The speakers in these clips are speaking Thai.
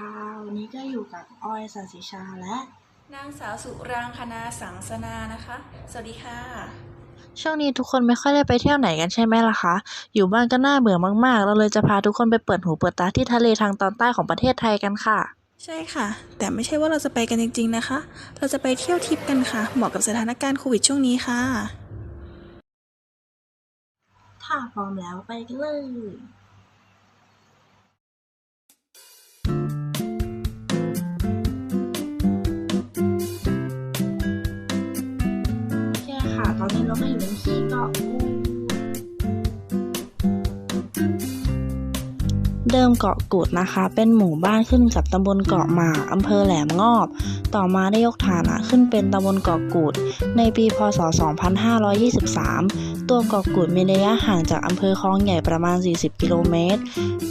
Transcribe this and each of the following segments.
อ้อยสันสิชาและ นางสาวสุรางคณาสังสนานะคะ สวัสดีค่ะ ช่วงนี้ทุกคนไม่ค่อยได้ไปเที่ยวไหนกันใช่ไหมล่ะคะ อยู่บ้านก็น่าเบื่อมากๆ เราเลยจะพาทุกคนไปเปิดหูเปิดตาที่ทะเลทางตอนใต้ของประเทศไทยกันค่ะ ใช่ค่ะ แต่ไม่ใช่ว่าเราจะไปกันจริง ๆนะคะ เราจะไปเที่ยวทริปกันค่ะ เหมาะกับสถานการณ์โควิดช่วงนี้ค่ะ ถ้าพร้อมแล้วไปกันเลย เดิมเกาะกูดนะคะ เป็นหมู่บ้านขึ้นกับตำบลเกาะหมากอำเภอแหลมงอบ ต่อมาได้ยกฐานะขึ้นเป็นตำบลเกาะกูด ในปีพศ 2523 ตัวเกาะกูดมีระยะห่างจากอำเภอคลองใหญ่ประมาณ 40 กิโลเมตร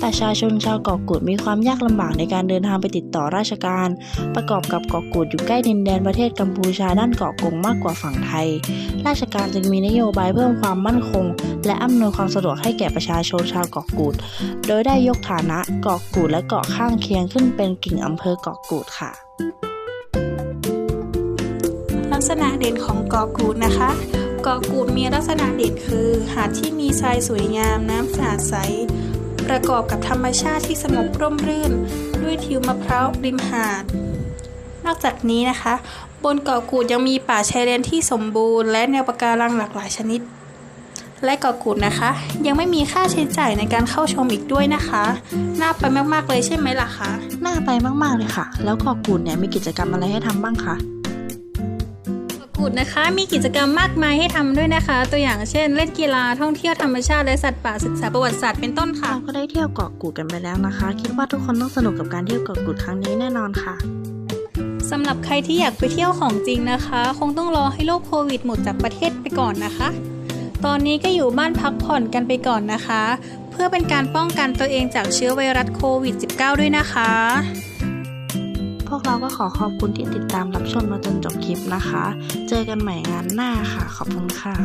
ประชาชนชาวเกาะกูดมีความยากลำบากในการเดินทางไปติดต่อราชการ ประกอบกับเกาะกูดอยู่ใกล้ดินแดนประเทศกัมพูชาด้านเกาะกงมากกว่าฝั่งไทย ราชการจึงมีนโยบายเพิ่มความมั่นคงและอำนวยความสะดวกให้แก่ประชาชนชาวเกาะกูด โดยได้ยกฐานะเกาะกูดและเกาะข้างเคียงขึ้นเป็นกิ่งอำเภอเกาะกูดค่ะ ลักษณะเด่นของเกาะกูดนะคะเกาะกูดมีลักษณะเด่นคือหาดที่มีทรายสวยงามน้ำสะอาดใสประกอบกับธรรมชาติที่สงบร่มรื่น ด้วยทิวมะพร้าวริมหาด นอกจากนี้นะคะ บนเกาะกูดยังมีป่าชายเลนที่สมบูรณ์ และแนวปะการังหลากหลายชนิด และเกาะกูดนะคะ ยังไม่มีค่าใช้จ่ายในการเข้าชมอีกด้วยนะคะ น่าไปมากๆเลยใช่ไหมล่ะคะ น่าไปมากๆเลยค่ะ แล้วเกาะกูดเนี่ยมีกิจกรรมอะไรให้ทำบ้างคะเกาะกูดนะคะ มีกิจกรรมมากมายให้ทำด้วยนะคะ ตัวอย่างเช่น เล่นกีฬาท่องเที่ยวธรรมชาติและสัตว์ป่าศึกษาประวัติศาสตร์เป็นต้นค่ะเราก็ได้เที่ยวเกาะกูดกันไปแล้วนะคะ คิดว่าทุกคนต้องสนุกกับการเที่ยวเกาะกูดครั้งนี้แน่นอนค่ะสำหรับใครที่อยากไปเที่ยวของจริงนะคะ คงต้องรอให้โรคโควิดหมดจากประเทศไปก่อนนะคะ ตอนนี้ก็อยู่บ้านพักผ่อนกันไปก่อนนะคะ เพื่อเป็นการป้องกันตัวเองจากเชื้อไวรัสโควิด -19 ด้วยนะคะ พวกเราก็ขอขอบคุณที่ติดตามรับชมมาจนจบคลิปนะคะ เจอกันใหม่งานหน้าค่ะ ขอบคุณค่ะ